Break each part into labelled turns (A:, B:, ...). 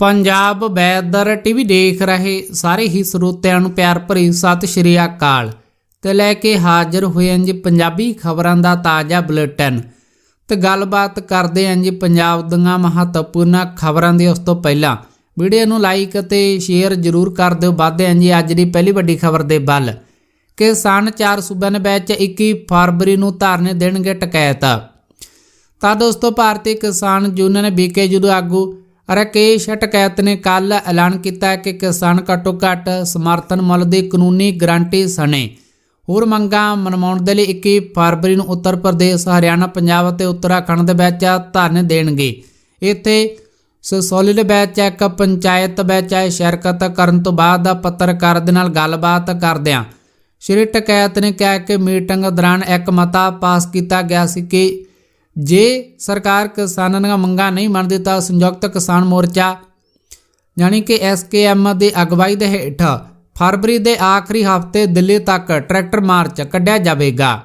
A: Punjab ਬੈਦਰ TV ਦੇਖ ਰਹੇ ਸਾਰੇ ਹੀ ਸਰੋਤਿਆਂ ਨੂੰ ਪਿਆਰ ਭਰੀ ਸਤਿ ਸ਼੍ਰੀ ਅਕਾਲ। ਤੇ ਲੈ ਕੇ ਹਾਜ਼ਰ ਹੋਏ ਹਾਂ ਜੀ ਪੰਜਾਬੀ ਖਬਰਾਂ ਦਾ ਤਾਜ਼ਾ ਬੁਲੇਟਿਨ। ਤੇ ਗੱਲਬਾਤ ਕਰਦੇ ਹਾਂ ਜੀ ਪੰਜਾਬ ਦੀਆਂ ਮਹੱਤਵਪੂਰਨ ਖਬਰਾਂ ਦੀ ਉਸ ਤੋਂ ਪਹਿਲਾਂ। ਵੀਡੀਓ ਨੂੰ ਲਾਈਕ ਅਤੇ ਸ਼ੇਅਰ ਜ਼ਰੂਰ ਕਰ ਦਿਓ। ਵਾਧੇ ਹਾਂ ਜੀ ਅੱਜ ਦੀ ਪਹਿਲੀ ਵੱਡੀ ਖਬਰ ਦੇ ਵੱਲ। ਕਿ ਸਨ ਚਾਰ ਸੂਬਿਆਂ ਦੇ ਵਿੱਚ 21 ਫਰਵਰੀ ਨੂੰ ਧਰਨੇ ਦੇਣਗੇ ਟਕੈਤ। ਤਾਂ ਦੋਸਤੋ, ਭਾਰਤੀ ਕਿਸਾਨ ਯੂਨੀਅਨ ਬੀਕੇ ਜਦੋਂ ਆਗੂ ਰਕੇਸ਼ ਟਕੈਤ ਨੇ ਕੱਲ ਐਲਾਨ ਕੀਤਾ ਕਿ ਕਿਸਾਨ ਘੱਟੋ ਘੱਟ ਸਮਰਥਨ ਮੁੱਲ ਦੀ ਕਾਨੂੰਨੀ ਗਰੰਟੀ ਸਣੇ। ਹੋਰ ਮੰਗਾਂ ਮਨਵਾਉਣ ਦੇ ਲਈ 21 ਫਰਵਰੀ ਨੂੰ ਉੱਤਰ ਪ੍ਰਦੇਸ਼, ਹਰਿਆਣਾ, ਪੰਜਾਬ ਅਤੇ ਉੱਤਰਾਖੰਡ ਦੇ ਵਿੱਚ ਧਰਨੇ ਦੇਣਗੇ। ਇੱਥੇ ਸੋਲੀ ਦੇ ਵਿੱਚ ਇੱਕ ਪੰਚਾਇਤ ਵਿੱਚ ਸ਼ਿਰਕਤ ਕਰਨ ਤੋਂ ਬਾਅਦ ਪੱਤਰਕਾਰ ਦੇ ਨਾਲ ਗੱਲਬਾਤ ਕਰਦਿਆਂ ਸ਼੍ਰੀ ਟਕੈਤ ਨੇ ਕਿਹਾ ਕਿ ਮੀਟਿੰਗ ਦੌਰਾਨ ਇੱਕ ਮਤਾ ਪਾਸ ਕੀਤਾ ਗਿਆ ਸੀ ਕਿ ਜੇ ਸਰਕਾਰ ਕਿਸਾਨਾਂ ਦੀਆਂ ਮੰਗਾਂ ਨਹੀਂ ਮੰਨਦੀ ਤਾਂ ਸੰਯੁਕਤ ਕਿਸਾਨ ਮੋਰਚਾ ਯਾਨੀ ਕਿ ਐਸਕੇਐਮ ਦੀ ਅਗਵਾਈ ਦੇ ਹੇਠ ਫਰਵਰੀ ਦੇ ਆਖਰੀ ਹਫ਼ਤੇ ਦਿੱਲੀ ਤੱਕ ਟਰੈਕਟਰ ਮਾਰਚ ਕੱਢਿਆ ਜਾਵੇਗਾ।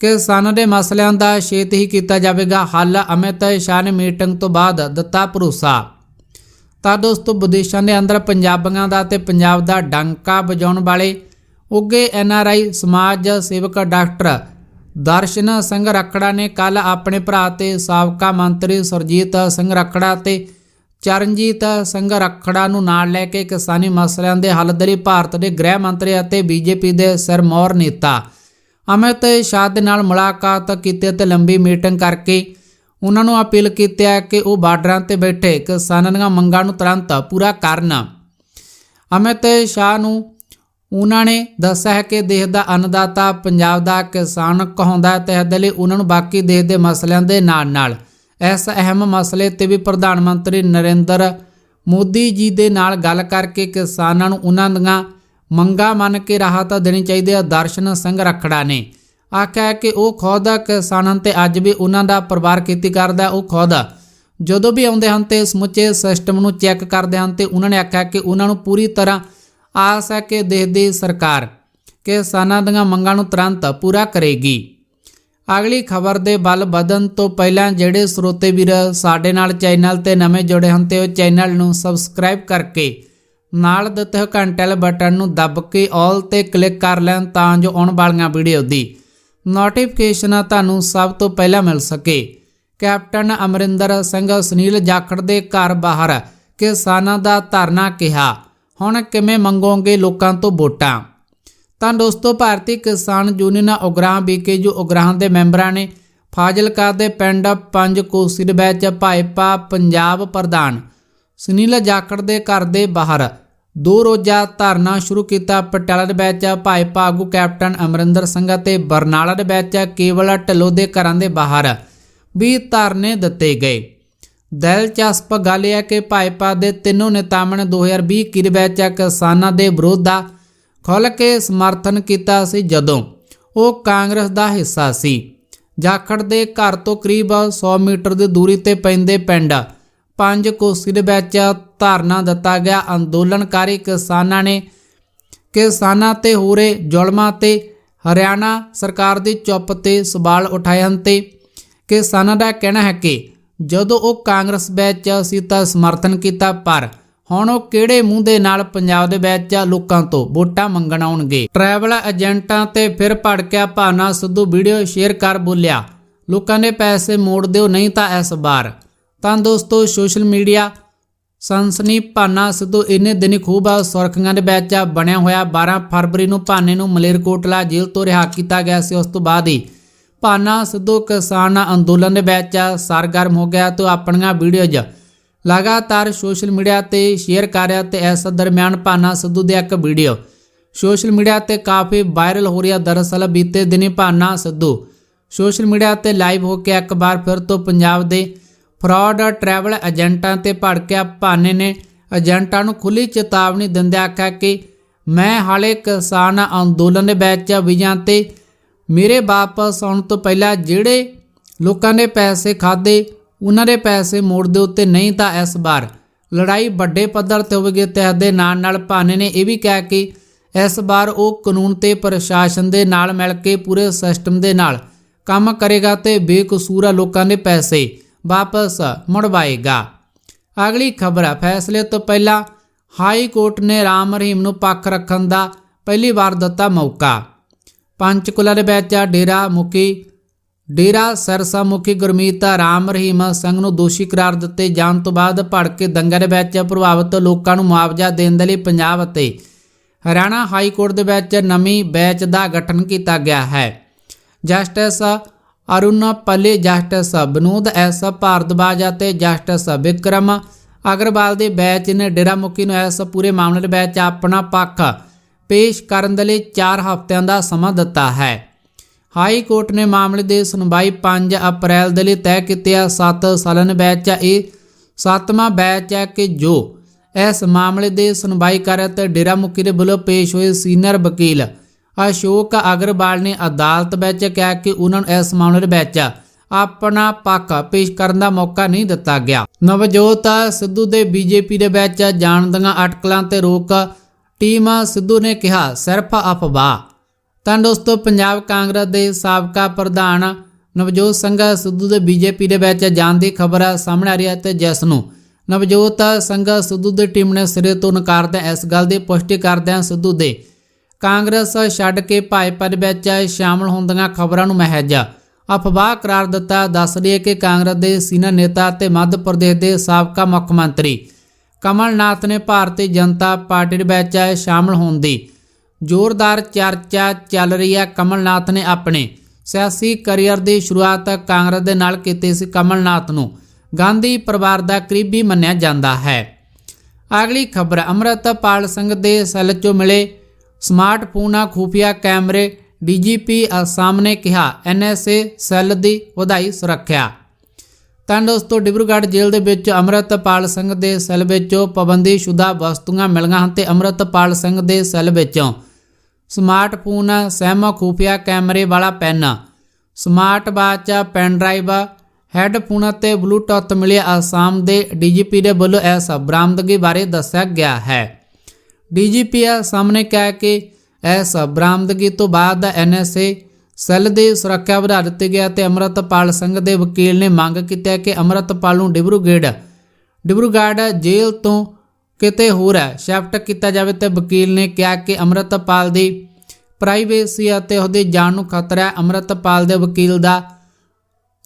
A: ਕਿਸਾਨਾਂ ਦੇ ਮਸਲਿਆਂ ਦਾ ਛੇਤ ਹੀ ਕੀਤਾ ਜਾਵੇਗਾ ਹੱਲ, ਅਮਿਤ ਸ਼ਾਹ ਨੇ ਮੀਟਿੰਗ ਤੋਂ ਬਾਅਦ ਦਿੱਤਾ ਭਰੋਸਾ। ਤਾਂ ਦੋਸਤੋ, ਵਿਦੇਸ਼ਾਂ ਦੇ ਅੰਦਰ ਪੰਜਾਬੀਆਂ ਦਾ ਤੇ ਪੰਜਾਬ ਦਾ ਡਾਂਕਾ ਵਜਾਉਣ ਵਾਲੇ ਉੱਗੇ ਐਨਆਰਆਈ ਸਮਾਜ ਸੇਵਕ ਡਾਕਟਰ ਦਰਸ਼ਨ ਸਿੰਘ ਰਖੜਾ ਨੇ ਕੱਲ ਆਪਣੇ ਭਰਾ ਤੇ ਸਾਬਕਾ ਮੰਤਰੀ ਸੁਰਜੀਤ ਸਿੰਘ ਰਖੜਾ ਤੇ ਚਰਨਜੀਤ ਸਿੰਘ ਰਖੜਾ ਨੂੰ ਨਾਲ ਲੈ ਕੇ ਕਿਸਾਨੀ ਮਸਲਿਆਂ ਦੇ ਹੱਲ ਦੇ ਲਈ ਭਾਰਤ ਦੇ ਗ੍ਰਹਿ ਮੰਤਰੀ ਅਤੇ ਬੀਜੇਪੀ ਦੇ ਸਰਮੌਰ ਨੇਤਾ ਅਮਿਤ ਸ਼ਾਹ ਦੇ ਨਾਲ ਮੁਲਾਕਾਤ ਕੀਤੀ ਅਤੇ ਲੰਬੀ ਮੀਟਿੰਗ ਕਰਕੇ ਉਹਨਾਂ ਨੂੰ ਅਪੀਲ ਕੀਤੀ ਹੈ ਕਿ ਉਹ ਬਾਰਡਰਾਂ ਤੇ ਬੈਠੇ ਕਿਸਾਨਾਂ ਦੀਆਂ ਮੰਗਾਂ ਨੂੰ ਤੁਰੰਤ ਪੂਰਾ ਕਰਨ। ਅਮਿਤ ਸ਼ਾਹ ਨੂੰ ਉਹਨਾਂ ਨੇ ਦੱਸਿਆ ਹੈ ਕਿ ਦੇਸ਼ ਦਾ ਅੰਨਦਾਤਾ ਪੰਜਾਬ ਦਾ ਕਿਸਾਨ ਕਹਾਉਂਦਾ ਹੈ ਤੇ ਇਹਦੇ ਲਈ ਉਹਨਾਂ ਨੂੰ ਬਾਕੀ ਦੇਸ਼ ਦੇ ਮਸਲਿਆਂ ਦੇ ਨਾਲ-ਨਾਲ। ਇਸ ਅਹਿਮ ਮਸਲੇ ਤੇ ਵੀ ਪ੍ਰਧਾਨ ਮੰਤਰੀ ਨਰਿੰਦਰ ਮੋਦੀ ਜੀ ਦੇ ਨਾਲ ਗੱਲ ਕਰਕੇ ਕਿਸਾਨਾਂ ਨੂੰ ਉਹਨਾਂ ਦੀਆਂ ਮੰਗਾਂ ਮੰਨ ਕੇ ਰਾਹਤ ਦੇਣੀ ਚਾਹੀਦੀ ਹੈ, ਦਰਸ਼ਨ ਸਿੰਘ ਰਖੜਾ ਨੇ। ਆਖਿਆ ਹੈ ਕਿ ਉਹ ਖੁਦ ਕਿਸਾਨਾਂ ਤੇ ਅੱਜ ਵੀ ਉਹਨਾਂ ਦਾ ਪਰਿਵਾਰ ਖੇਤੀ ਕਰਦਾ ਉਹ ਖੁਦ ਜਦੋਂ ਵੀ ਆਉਂਦੇ ਹਨ ਤੇ ਸਮੁੱਚੇ ਸਿਸਟਮ ਨੂੰ ਚੈੱਕ ਕਰਦੇ ਹਨ ਤੇ ਉਹਨਾਂ ਨੇ ਆਖਿਆ ਕਿ ਉਹਨਾਂ ਨੂੰ ਪੂਰੀ ਤਰ੍ਹਾਂ ਆਸ ਹੈ ਕਿ ਦੇਸ਼ ਦੀ ਸਰਕਾਰ ਕਿਸਾਨਾਂ ਦੀਆਂ ਮੰਗਾਂ ਨੂੰ ਤੁਰੰਤ ਪੂਰਾ ਕਰੇਗੀ। ਅਗਲੀ ਖਬਰ ਦੇ ਵੱਲ ਵਧਣ ਤੋਂ ਪਹਿਲਾਂ ਜਿਹੜੇ ਸਰੋਤੇ ਵੀਰ ਸਾਡੇ ਨਾਲ ਚੈਨਲ ਤੇ ਨਵੇਂ ਜੁੜੇ ਹਨ ਤੇ ਉਹ ਚੈਨਲ ਨੂੰ ਸਬਸਕ੍ਰਾਈਬ ਕਰਕੇ ਨਾਲ ਦਿੱਤੇ ਹੋਏ ਘੰਟੇ ਵਾਲੇ ਬਟਨ ਨੂੰ ਦੱਬ ਕੇ ਆਲ ਤੇ ਕਲਿੱਕ ਕਰ ਲੈਣ ਤਾਂ ਜੋ ਆਉਣ ਵਾਲੀਆਂ ਵੀਡੀਓ ਦੀ ਨੋਟੀਫਿਕੇਸ਼ਨ ਤੁਹਾਨੂੰ ਸਭ ਤੋਂ ਪਹਿਲਾਂ ਮਿਲ ਸਕੇ। ਕੈਪਟਨ ਅਮਰਿੰਦਰ ਸਿੰਘ ਸੁਨੀਲ ਜਾਖੜ ਦੇ ਘਰ ਬਾਹਰ ਕਿਸਾਨਾਂ ਦਾ ਧਰਨਾ ਕਿਹਾ। ਹੁਣ ਕਿਵੇਂ ਮੰਗੋਗੇ ਲੋਕਾਂ ਤੋਂ ਵੋਟਾਂ? ਤਾਂ ਦੋਸਤੋ, ਭਾਰਤੀ ਕਿਸਾਨ ਯੂਨੀਅਨ ਉਗਰਾਹ ਬੀਕੇਯੂ ਉਗਰਾਹਾਂ ਦੇ ਮੈਂਬਰਾਂ ਨੇ ਫਾਜ਼ਿਲਕਾ ਦੇ ਪਿੰਡ ਪੰਜ ਕੋਸੀ ਦੇ ਵਿੱਚ ਭਾਈਪਾ ਪੰਜਾਬ ਪ੍ਰਧਾਨ ਸੁਨੀਲ ਜਾਖੜ ਦੇ ਘਰ ਦੇ ਬਾਹਰ ਦੋ ਰੋਜ਼ਾ ਧਰਨਾ ਸ਼ੁਰੂ ਕੀਤਾ। ਪਟਿਆਲਾ ਦੇ ਵਿੱਚ ਭਾਈਪਾ ਆਗੂ ਕੈਪਟਨ ਅਮਰਿੰਦਰ ਸਿੰਘ ਅਤੇ ਬਰਨਾਲਾ ਦੇ ਵਿੱਚ ਕੇਵਲ ਢਿੱਲੋਂ ਦੇ ਘਰਾਂ ਦੇ ਬਾਹਰ ਵੀ ਧਰਨੇ ਦਿੱਤੇ ਗਏ। ਦਿਲਚਸਪ ਗੱਲ ਇਹ ਹੈ ਕਿ ਭਾਜਪਾ ਦੇ ਤਿੰਨੋਂ ਨੇਤਾਵਾਂ ਨੇ 2020 21 ਵਿੱਚ ਕਿਸਾਨਾਂ ਦੇ ਵਿਰੋਧ ਦਾ ਖੁੱਲ੍ਹ ਕੇ ਸਮਰਥਨ ਕੀਤਾ ਸੀ ਜਦੋਂ ਉਹ ਕਾਂਗਰਸ ਦਾ ਹਿੱਸਾ ਸੀ। ਜਾਖੜ ਦੇ ਘਰ ਤੋਂ ਕਰੀਬ 100 ਮੀਟਰ ਦੀ ਦੂਰੀ ਤੇ ਪੈਂਦੇ ਪਿੰਡ ਪੰਜ ਕੋਸੀ ਦੇ ਵਿੱਚ ਧਾਰਨਾ ਦਿੱਤਾ ਗਿਆ। ਅੰਦੋਲਨਕਾਰੀ ਕਿਸਾਨਾਂ ਨੇ ਕਿਸਾਨਾਂ ਤੇ ਹੋ ਰਹੇ ਜ਼ੁਲਮਾਂ ਤੇ ਹਰਿਆਣਾ ਸਰਕਾਰ ਦੀ ਚੁੱਪ ਤੇ ਸਵਾਲ ਉਠਾਏ ਹਨ ਤੇ ਕਿਸਾਨਾਂ ਦਾ ਕਹਿਣਾ ਹੈ ਕਿ ਜਦੋਂ ਉਹ ਕਾਂਗਰਸ ਵਿੱਚ ਸੀ ਤਾਂ ਸਮਰਥਨ ਕੀਤਾ, ਪਰ ਹੁਣ ਉਹ ਕਿਹੜੇ ਮੂੰਹ ਦੇ ਨਾਲ ਪੰਜਾਬ ਦੇ ਵਿੱਚ ਲੋਕਾਂ ਤੋਂ ਵੋਟਾਂ ਮੰਗਣ ਆਉਣਗੇ। ਟਰੈਵਲ ਏਜੰਟਾਂ ਤੇ ਫਿਰ ਭੜਕਿਆ ਭਾਨਾ ਸਿੱਧੂ, ਵੀਡੀਓ ਸ਼ੇਅਰ ਕਰ ਬੋਲਿਆ, ਲੋਕਾਂ ਦੇ ਪੈਸੇ ਮੋੜ ਦਿਓ, ਨਹੀਂ ਤਾਂ ਇਸ ਵਾਰ। ਤਾਂ ਦੋਸਤੋ, ਸੋਸ਼ਲ ਮੀਡੀਆ ਸੰਸਨੀ ਭਾਨਾ ਸਿੱਧੂ ਇੰਨੇ ਦਿਨੀ ਖੂਬ ਸੁਰਖੀਆਂ ਦੇ ਵਿੱਚ ਬਣਿਆ ਹੋਇਆ 12 ਫਰਵਰੀ ਨੂੰ ਭਾਨੇ ਨੂੰ ਮਲੇਰਕੋਟਲਾ ਜੇਲ੍ਹ ਤੋਂ ਰਿਹਾ ਕੀਤਾ ਗਿਆ ਸੀ, ਉਸ ਤੋਂ ਬਾਅਦ ਹੀ ਭਾਨਾ ਸਿੱਧੂ ਕਿਸਾਨ ਅੰਦੋਲਨ ਦੇ ਵਿੱਚ ਸਰਗਰਮ ਹੋ ਗਿਆ ਤੇ ਉਹ ਆਪਣੀਆਂ ਵੀਡੀਓਜ਼ ਲਗਾਤਾਰ ਸੋਸ਼ਲ ਮੀਡੀਆ ਤੇ ਸ਼ੇਅਰ ਕਰ ਰਿਹਾ ਤੇ ਇਸ ਦਰਮਿਆਨ ਭਾਨਾ ਸਿੱਧੂ ਦੀ ਇੱਕ ਵੀਡੀਓ ਸੋਸ਼ਲ ਮੀਡੀਆ ਤੇ ਕਾਫੀ ਵਾਇਰਲ ਹੋ ਰਿਹਾ ਦਰਅਸਲ ਬੀਤੇ ਦਿਨੀ ਭਾਨਾ ਸਿੱਧੂ ਸੋਸ਼ਲ ਮੀਡੀਆ ਤੇ ਲਾਈਵ ਹੋ ਕੇ ਇੱਕ ਵਾਰ ਫਿਰ ਤੋਂ ਪੰਜਾਬ ਦੇ ਫਰਾਡ ਟਰੈਵਲ ਏਜੰਟਾਂ ਤੇ ਭੜਕਿਆ ਭਾਨੇ ਨੇ ਏਜੰਟਾਂ ਨੂੰ ਖੁੱਲੀ ਚੇਤਾਵਨੀ ਦਿੰਦਿਆਂ ਆਖਿਆ ਕਿ ਮੈਂ ਹਾਲੇ ਕਿਸਾਨ ਅੰਦੋਲਨ ਦੇ ਵਿੱਚ ਵਿਜਾਂ ਤੇ ਮੇਰੇ ਵਾਪਸ ਆਉਣ ਤੋਂ ਪਹਿਲਾਂ ਜਿਹੜੇ ਲੋਕਾਂ ਨੇ ਪੈਸੇ ਖਾਦੇ ਉਹਨਾਂ ਦੇ ਪੈਸੇ ਮੋੜ ਦੇ ਉੱਤੇ ਨਹੀਂ ਤਾਂ ਇਸ ਵਾਰ। ਲੜਾਈ ਵੱਡੇ ਪੱਧਰ ਤੇ ਹੋਵੇਗੀ ਤੇ ਦੇ ਨਾਲ ਨਾਲ ਭਾਨੇ ਨੇ ਇਹ ਵੀ ਕਿਹਾ ਕਿ ਇਸ ਵਾਰ ਉਹ ਕਾਨੂੰਨ ਤੇ ਪ੍ਰਸ਼ਾਸਨ ਦੇ ਨਾਲ ਮਿਲ ਕੇ ਪੂਰੇ ਸਿਸਟਮ ਦੇ ਨਾਲ ਕੰਮ ਕਰੇਗਾ ਤੇ ਬੇਕਸੂਰ ਲੋਕਾਂ ਦੇ ਪੈਸੇ ਵਾਪਸ ਮੁੜਵਾਏਗਾ। ਅਗਲੀ ਖਬਰ ਹੈ ਫੈਸਲੇ ਤੋਂ ਪਹਿਲਾਂ ਹਾਈ ਕੋਰਟ ਨੇ ਰਾਮ ਰਹੀਮ ਨੂੰ ਪੱਖ ਰੱਖਣ ਦਾ ਪਹਿਲੀ ਵਾਰ ਦਿੱਤਾ ਮੌਕਾ। ਪੰਚਕੁਲਾ ਦੇ ਵਿੱਚ ਡੇਰਾ ਮੁਖੀ ਡੇਰਾ ਸਰਸਾ ਮੁਖੀ ਗੁਰਮੀਤ ਰਾਮ ਰਹੀਮ ਸਿੰਘ ਨੂੰ ਦੋਸ਼ੀ ਕਰਾਰ ਦਿੱਤੇ ਜਾਣ ਤੋਂ ਬਾਅਦ ਭੜਕੇ ਦੰਗੇ ਦੇ ਵਿੱਚ ਪ੍ਰਭਾਵਿਤ ਲੋਕਾਂ ਨੂੰ ਮੁਆਵਜ਼ਾ ਦੇਣ ਦੇ ਲਈ ਪੰਜਾਬ ਅਤੇ ਹਰਿਆਣਾ ਹਾਈ ਕੋਰਟ ਦੇ ਵਿੱਚ ਨਵੀਂ ਬੈਚ ਦਾ ਗਠਨ ਕੀਤਾ ਗਿਆ ਹੈ। ਜਸਟਿਸ ਅਰੁਣ ਪੱਲੇ, ਜਸਟਿਸ ਬਨੋਦ, ਐਸ ਭਾਰਦਵਾਜ ਅਤੇ ਜਸਟਿਸ ਵਿਕਰਮ ਅਗਰਵਾਲ ਦੇ ਬੈਚ ਨੇ ਡੇਰਾ ਮੁਖੀ ਨੂੰ ਇਸ ਪੂਰੇ ਮਾਮਲੇ ਦੇ ਵਿੱਚ ਆਪਣਾ ਪੱਖ ਪੇਸ਼ ਕਰਨ ਦੇ ਲਈ 4 ਹਫ਼ਤਿਆਂ ਦਾ ਸਮਾਂ ਦਿੱਤਾ ਹੈ। ਹਾਈ ਕੋਰਟ ਨੇ ਮਾਮਲੇ ਦੀ ਸੁਣਵਾਈ 5 ਅਪ੍ਰੈਲ ਦੇ ਲਈ ਤੈਅ ਕੀਤੀ ਹੈ। 7 ਸਾਲਨ ਬੈਚ ਹੈ। ਇਹ ਸੱਤਵਾਂ ਬੈਚ ਹੈ ਕਿ ਜੋ ਇਸ ਮਾਮਲੇ ਦੀ ਸੁਣਵਾਈ ਕਰ ਤੇ ਡੇਰਾ ਮੁਖੀ ਦੇ ਵੱਲੋਂ ਪੇਸ਼ ਹੋਏ ਸੀਨੀਅਰ ਵਕੀਲ ਅਸ਼ੋਕ ਅਗਰਵਾਲ ਨੇ ਅਦਾਲਤ ਵਿੱਚ ਕਿਹਾ ਕਿ ਉਹਨਾਂ ਨੂੰ ਇਸ ਮਾਮਲੇ ਵਿੱਚ ਆਪਣਾ ਪੱਖ ਪੇਸ਼ ਕਰਨ ਦਾ ਮੌਕਾ ਨਹੀਂ ਦਿੱਤਾ ਗਿਆ। ਨਵਜੋਤ ਸਿੱਧੂ ਦੇ ਬੀਜੇਪੀ ਦੇ ਵਿੱਚ ਜਾਣ ਦੀਆਂ ਅਟਕਲਾਂ ਤੇ ਰੋਕ ਟੀਮ ਸਿੱਧੂ ਨੇ ਕਿਹਾ, ਸਿਰਫ ਅਫਵਾਹ। ਤਾਂ ਦੋਸਤੋ ਪੰਜਾਬ ਕਾਂਗਰਸ ਦੇ ਸਾਬਕਾ ਪ੍ਰਧਾਨ ਨਵਜੋਤ ਸਿੰਘ ਸਿੱਧੂ ਦੇ ਬੀਜੇਪੀ ਦੇ ਵਿੱਚ ਜਾਣ ਦੀ ਖਬਰ ਸਾਹਮਣੇ ਆ ਰਹੀ ਹੈ ਤੇ ਜਿਸ ਨੂੰ ਨਵਜੋਤ ਸਿੰਘ ਸਿੱਧੂ ਦੀ ਟੀਮ ਨੇ ਸਿਰੇ ਤੋਂ ਨਕਾਰਦਿਆਂ ਇਸ ਗੱਲ ਦੀ ਪੁਸ਼ਟੀ ਕਰਦਿਆਂ ਸਿੱਧੂ ਦੇ ਕਾਂਗਰਸ ਛੱਡ ਕੇ ਭਾਜਪਾ ਦੇ ਵਿੱਚ ਸ਼ਾਮਲ ਹੁੰਦੀਆਂ ਖਬਰਾਂ ਨੂੰ ਮਹਿਜ ਅਫਵਾਹ ਕਰਾਰ ਦਿੱਤਾ। ਦੱਸ ਰਹੀ ਹੈ ਕਿ ਕਾਂਗਰਸ ਦੇ ਸੀਨੀਅਰ ਨੇਤਾ ਤੇ ਮੱਧ ਪ੍ਰਦੇਸ਼ ਦੇ ਸਾਬਕਾ ਮੁੱਖ ਮੰਤਰੀ ਕਮਲਨਾਥ ਨੇ ਭਾਰਤੀ ਜਨਤਾ ਪਾਰਟੀ ਦੇ ਵਿੱਚ ਸ਼ਾਮਲ ਹੋਣ ਦੀ ਜ਼ੋਰਦਾਰ ਚਰਚਾ ਚੱਲ ਰਹੀ ਹੈ। ਕਮਲਨਾਥ ਨੇ ਆਪਣੇ ਸਿਆਸੀ ਕੈਰੀਅਰ ਦੀ ਸ਼ੁਰੂਆਤ ਕਾਂਗਰਸ ਦੇ ਨਾਲ ਕੀਤੀ ਸੀ। ਕਮਲਨਾਥ ਨੂੰ ਗਾਂਧੀ ਪਰਿਵਾਰ ਦਾ ਕਰੀਬੀ ਮੰਨਿਆ ਜਾਂਦਾ ਹੈ। ਅਗਲੀ ਖਬਰ, ਅਮਰਤਪਾਲ ਸਿੰਘ ਦੇ ਸੈੱਲ 'ਚੋਂ ਮਿਲੇ ਸਮਾਰਟਫੋਨਾਂ ਖੂਫੀਆ ਕੈਮਰੇ, ਡੀਜੀਪੀ ਅਸਾਮ ਨੇ ਕਿਹਾ ਐਨਐਸਏ ਸੈੱਲ ਦੀ ਵਧਾਈ ਸੁਰੱਖਿਆ ਤਾਂ ਦੋਸਤੋ ਡਿਬਰੂਗੜ੍ਹ ਜੇਲ੍ਹ ਦੇ ਵਿੱਚ ਅਮਰਤਪਾਲ ਸਿੰਘ ਦੇ ਸੈੱਲ ਵਿੱਚੋਂ ਪਾਬੰਦੀਸ਼ੁਦਾ ਵਸਤੂਆਂ ਮਿਲੀਆਂ ਹਨ ਤੇ ਅਮਰਤਪਾਲ ਸਿੰਘ ਦੇ ਸੈੱਲ ਵਿੱਚੋਂ ਸਮਾਰਟਫੋਨ ਸੈਮ ਖੂਫੀਆ ਕੈਮਰੇ ਵਾਲਾ pen, smart watch, pen drive, headphone ਅਤੇ ਬਲੂਟੁੱਥ ਮਿਲੇ ਆਸਾਮ ਦੇ ਡੀਜੀਪੀ ਦੇ ਵੱਲੋਂ ਇਸ ਬਰਾਮਦਗੀ ਬਾਰੇ ਦੱਸਿਆ ਗਿਆ ਹੈ। ਡੀਜੀਪੀ ਸਾਹਮਣੇ ਕਿਹਾ ਕਿ ਇਸ ਬਰਾਮਦਗੀ ਤੋਂ ਬਾਅਦ ਐਨਐਸਏ ਸੈੱਲ ਦੀ ਸੁਰੱਖਿਆ ਵਧਾ ਦਿੱਤੀ ਗਿਆ ਤੇ ਅਮਰਤਪਾਲ ਸਿੰਘ ਦੇ ਵਕੀਲ ਨੇ ਮੰਗ ਕੀਤੀ ਹੈ ਕਿ ਅਮਰਤਪਾਲ ਨੂੰ ਡਿਬਰੂਗੜ੍ਹ ਡਿਬਰੂਗੜ੍ਹ ਜੇਲ੍ਹ ਤੋਂ ਕਿਤੇ ਹੋਰ ਸ਼ਿਫਟ ਕੀਤਾ ਜਾਵੇ ਤੇ ਵਕੀਲ ਨੇ ਕਿਹਾ ਕਿ ਅਮਰਤਪਾਲ ਦੀ ਪ੍ਰਾਈਵੇਸੀ ਅਤੇ ਉਹਦੀ ਜਾਨ ਨੂੰ ਖਤਰਾ ਹੈ। ਅਮਰਤਪਾਲ ਦੇ ਵਕੀਲ ਦਾ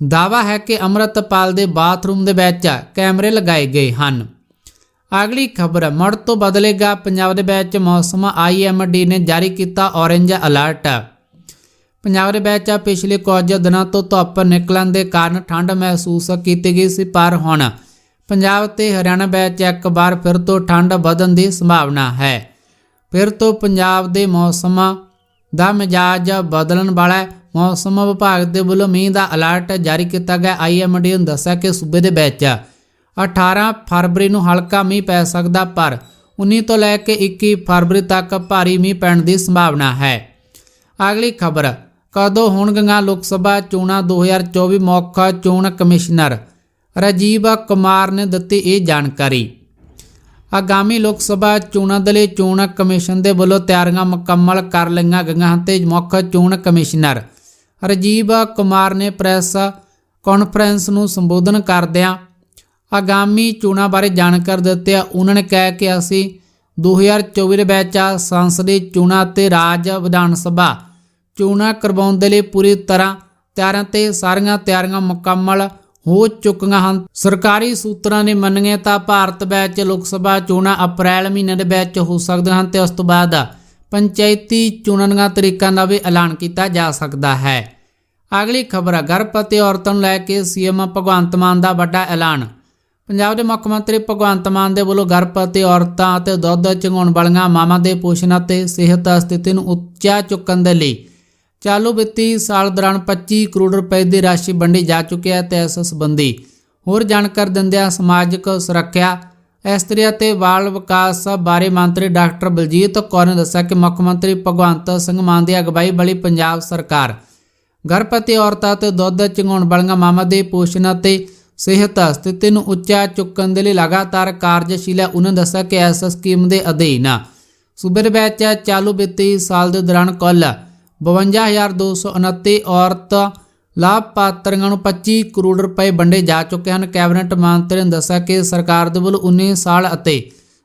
A: ਦਾਵਾ ਹੈ ਕਿ ਅਮਰਤਪਾਲ ਦੇ ਬਾਥਰੂਮ ਦੇ ਵਿੱਚ ਕੈਮਰੇ ਲਗਾਏ ਗਏ ਹਨ। ਅਗਲੀ ਖਬਰ ਮੁੜ ਤੋਂ ਬਦਲੇਗਾ ਪੰਜਾਬ ਦੇ ਵਿੱਚ ਮੌਸਮ। ਆਈਐਮਡੀ ਨੇ ਜਾਰੀ ਕੀਤਾ ਔਰੇਂਜ ਅਲਰਟ। ਪੰਜਾਬ ਦੇ ਵਿੱਚ ਪਿਛਲੇ ਕੁਝ ਦਿਨਾਂ ਤੋਂ ਧੁੱਪ ਨਿਕਲਣ ਦੇ ਕਾਰਨ ਠੰਡ ਮਹਿਸੂਸ ਕੀਤੀ ਗਈ ਸੀ, ਪਰ ਹੁਣ ਪੰਜਾਬ ਤੇ ਹਰਿਆਣਾ ਵਿੱਚ ਇੱਕ ਵਾਰ ਫਿਰ ਤੋਂ ਠੰਡ ਵਧਣ ਦੀ ਸੰਭਾਵਨਾ ਹੈ। ਫਿਰ ਤੋਂ ਪੰਜਾਬ ਦੇ ਮੌਸਮ ਦਾ ਮਿਜਾਜ ਬਦਲਣ ਵਾਲਾ ਹੈ ਮੌਸਮ ਵਿਭਾਗ ਦੇ ਵੱਲੋਂ ਮੀਂਹ ਦਾ ਅਲਰਟ ਜਾਰੀ ਕੀਤਾ ਗਿਆ। ਆਈਐਮਡੀ ਨੇ ਦੱਸਿਆ ਕਿ ਸੂਬੇ ਦੇ ਵਿੱਚ 18 ਫਰਵਰੀ ਨੂੰ ਹਲਕਾ ਮੀਂਹ ਪੈ ਸਕਦਾ, ਪਰ 19 ਤੋਂ ਲੈ ਕੇ 21 ਫਰਵਰੀ ਤੱਕ ਭਾਰੀ ਮੀਂਹ ਪੈਣ ਦੀ ਸੰਭਾਵਨਾ ਹੈ। ਅਗਲੀ ਖਬਰ ਕਦੋਂ ਹੋਣਗੀਆਂ ਲੋਕ ਸਭਾ ਚੋਣਾਂ 2024 ਮੁੱਖ ਚੋਣ ਕਮਿਸ਼ਨਰ ਰਾਜੀਵ ਕੁਮਾਰ ਨੇ ਦਿੱਤੀ ਇਹ ਜਾਣਕਾਰੀ। ਆਗਾਮੀ ਲੋਕ ਸਭਾ ਚੋਣਾਂ ਦੇ ਲਈ ਚੋਣ ਕਮਿਸ਼ਨ ਦੇ ਵੱਲੋਂ ਤਿਆਰੀਆਂ ਮੁਕੰਮਲ ਕਰ ਲਈਆਂ ਗਈਆਂ ਹਨ ਤੇ ਮੁੱਖ ਚੋਣ ਕਮਿਸ਼ਨਰ ਰਾਜੀਵ ਕੁਮਾਰ ਨੇ ਪ੍ਰੈਸ ਕਾਨਫਰੰਸ ਨੂੰ ਸੰਬੋਧਨ ਕਰਦਿਆਂ ਆਗਾਮੀ ਚੋਣਾਂ ਬਾਰੇ ਜਾਣਕਾਰੀ ਦਿੱਤੀ ਉਹਨਾਂ ਨੇ ਕਿਹਾ ਕਿ ਅਸੀਂ 2024 ਦੇ ਵਿੱਚ ਸੰਸਦੀ ਚੋਣਾਂ ਤੇ ਰਾਜ ਵਿਧਾਨ ਸਭਾ ਚੋਣਾਂ ਕਰਵਾਉਣ ਦੇ ਲਈ ਪੂਰੀ ਤਰ੍ਹਾਂ ਤਿਆਰਾਂ ਤੇ ਸਾਰੀਆਂ ਤਿਆਰੀਆਂ ਮੁਕੰਮਲ ਹੋ ਚੁੱਕੀਆਂ ਹਨ। ਸਰਕਾਰੀ ਸੂਤਰਾਂ ਨੇ ਮੰਨੀਏ ਤਾਂ ਭਾਰਤ ਵਿੱਚ ਲੋਕ ਸਭਾ ਚੋਣਾਂ ਅਪ੍ਰੈਲ ਮਹੀਨੇ ਦੇ ਵਿੱਚ ਹੋ ਸਕਦੀਆਂ ਹਨ ਤੇ ਉਸ ਤੋਂ ਬਾਅਦ ਪੰਚਾਇਤੀ ਚੋਣਾਂ ਦੀਆਂ ਤਰੀਕਾਂ ਦਾ ਵੀ ਐਲਾਨ ਕੀਤਾ ਜਾ ਸਕਦਾ ਹੈ। ਅਗਲੀ ਖਬਰ ਗਰਭਵਤੀ ਔਰਤਾਂ ਨੂੰ ਲੈ ਕੇ ਸੀਐਮ ਭਗਵੰਤ ਮਾਨ ਦਾ ਵੱਡਾ ਐਲਾਨ। ਪੰਜਾਬ ਦੇ ਮੁੱਖ ਮੰਤਰੀ ਭਗਵੰਤ ਮਾਨ ਦੇ ਵੱਲੋਂ ਗਰਭਵਤੀ ਔਰਤਾਂ ਅਤੇ ਦੁੱਧ ਚੁੰਘਾਉਣ ਵਾਲੀਆਂ ਮਾਵਾਂ ਦੇ ਪੋਸ਼ਣ ਅਤੇ ਸਿਹਤ ਸਥਿਤੀ ਨੂੰ ਉੱਚਾ ਚੁੱਕਣ ਦੇ ਲਈ ਚਾਲੂ ਵਿੱਤੀ ਸਾਲ ਦੌਰਾਨ 25 ਕਰੋੜ ਰੁਪਏ ਦੀ ਰਾਸ਼ੀ ਵੰਡੀ ਜਾ ਚੁੱਕੀ ਹੈ ਤੇ ਇਸ ਸੰਬੰਧੀ ਹੋਰ ਜਾਣਕਾਰੀ ਦਿੰਦਿਆਂ ਸਮਾਜਿਕ ਸੁਰੱਖਿਆ ਇਸਤਰੀ ਅਤੇ ਬਾਲ ਵਿਕਾਸ ਬਾਰੇ ਮੰਤਰੀ ਡਾਕਟਰ ਬਲਜੀਤ ਕੌਰ ਨੇ ਦੱਸਿਆ ਕਿ ਮੁੱਖ ਮੰਤਰੀ ਭਗਵੰਤ ਸਿੰਘ ਮਾਨ ਦੀ ਅਗਵਾਈ ਵਾਲੀ ਪੰਜਾਬ ਸਰਕਾਰ ਗਰਭਵਤੀ ਔਰਤਾਂ ਤੇ ਦੁੱਧ ਚੁੰਘਾਉਣ ਵਾਲੀਆਂ ਮਾਵਾਂ ਦੇ ਪੋਸ਼ਣ ਅਤੇ ਸਿਹਤ ਸਥਿਤੀ ਨੂੰ ਉੱਚਾ ਚੁੱਕਣ ਦੇ ਲਈ ਲਗਾਤਾਰ ਕਾਰਜਸ਼ੀਲ ਹੈ। ਉਹਨਾਂ ਦੱਸਿਆ ਕਿ ਇਸ ਸਕੀਮ ਦੇ ਅਧੀਨ ਸੂਬੇ ਦੇ ਵਿੱਚ ਚਾਲੂ ਵਿੱਤੀ ਸਾਲ ਦੇ ਦੌਰਾਨ ਕੁੱਲ 52229 ਔਰਤਾਂ ਲਾਭਪਾਤਰੀਆਂ ਨੂੰ 25 ਕਰੋੜ ਰੁਪਏ ਵੰਡੇ ਜਾ ਚੁੱਕੇ ਹਨ। ਕੈਬਨਿਟ ਮੰਤਰੀ ਨੇ ਦੱਸਿਆ ਕਿ ਸਰਕਾਰ ਦੇ ਵੱਲੋਂ 19 ਸਾਲ ਅਤੇ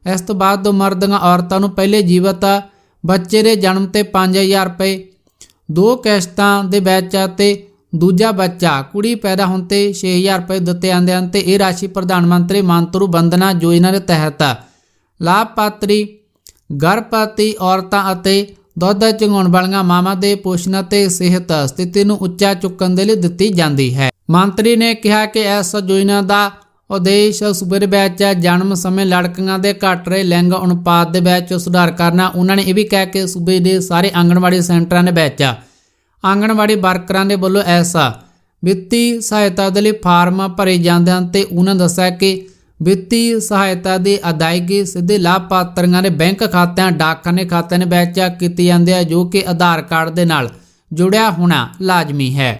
A: ਇਸ ਤੋਂ ਬਾਅਦ ਦੋ ਮਰਦਾਂ ਔਰਤਾਂ ਨੂੰ ਪਹਿਲੇ ਜੀਵਤ ਬੱਚੇ ਦੇ ਜਨਮ ਤੇ 5000 ਰੁਪਏ, ਦੋ ਕਿਸ਼ਤਾਂ ਦੇ ਵਿੱਚ ਅਤੇ ਦੂਜਾ ਬੱਚਾ, ਕੁੜੀ ਪੈਦਾ ਹੋਣ ਤੇ 6000 ਰੁਪਏ ਦਿੱਤੇ ਜਾਂਦੇ ਹਨ ਤੇ ਇਹ ਰਾਸ਼ੀ ਪ੍ਰਧਾਨ ਮੰਤਰੀ ਮਾਨਤਰੂ ਬੰਦਨਾ ਯੋਜਨਾ ਦੇ ਤਹਿਤ ਲਾਭਪਾਤਰੀ ਗਰਭਵਤੀ ਔਰਤਾਂ ਅਤੇ ਦੁੱਧ ਚੁੰਘਾਉਣ ਵਾਲੀਆਂ ਮਾਵਾਂ ਦੇ ਪੋਸ਼ਣ ਅਤੇ ਸਿਹਤ ਸਥਿਤੀ ਨੂੰ ਉੱਚਾ ਚੁੱਕਣ ਦੇ ਲਈ ਦਿੱਤੀ ਜਾਂਦੀ ਹੈ। ਮੰਤਰੀ ਨੇ ਕਿਹਾ ਕਿ ਇਸ ਯੋਜਨਾ ਦਾ ਉਦੇਸ਼ ਸੂਬੇ ਦੇ ਵਿੱਚ ਜਨਮ ਸਮੇਂ ਲੜਕੀਆਂ ਦੇ ਘਟ ਰਹੇ ਲਿੰਗ ਅਨੁਪਾਤ ਦੇ ਵਿੱਚ ਸੁਧਾਰ ਕਰਨਾ, ਉਹਨਾਂ ਨੇ ਇਹ ਵੀ ਕਿਹਾ ਕਿ ਸੂਬੇ ਦੇ ਸਾਰੇ ਆਂਗਣਵਾੜੀ ਸੈਂਟਰਾਂ ਦੇ ਵਿੱਚ ਆਂਗਣਵਾੜੀ ਵਰਕਰਾਂ ਦੇ ਵੱਲੋਂ ਐਸਾ ਵਿੱਤੀ ਸਹਾਇਤਾ ਦੇ ਲਈ ਫਾਰਮ ਭਰੇ ਜਾਂਦੇ ਹਨ ਤੇ ਉਹਨਾਂ ਦੱਸਿਆ ਕਿ ਵਿੱਤੀ ਸਹਾਇਤਾ ਦੀ ਅਦਾਇਗੀ ਸਿੱਧੇ ਲਾਭਪਾਤਰੀਆਂ ਦੇ ਬੈਂਕ ਖਾਤਿਆਂ, ਡਾਕਖਾਨੇ ਖਾਤਿਆਂ ਵਿੱਚ ਕੀਤੀ ਜਾਂਦੀ ਹੈ, ਜੋ ਕਿ ਆਧਾਰ ਕਾਰਡ ਦੇ ਨਾਲ ਜੁੜਿਆ ਹੋਣਾ ਲਾਜ਼ਮੀ ਹੈ।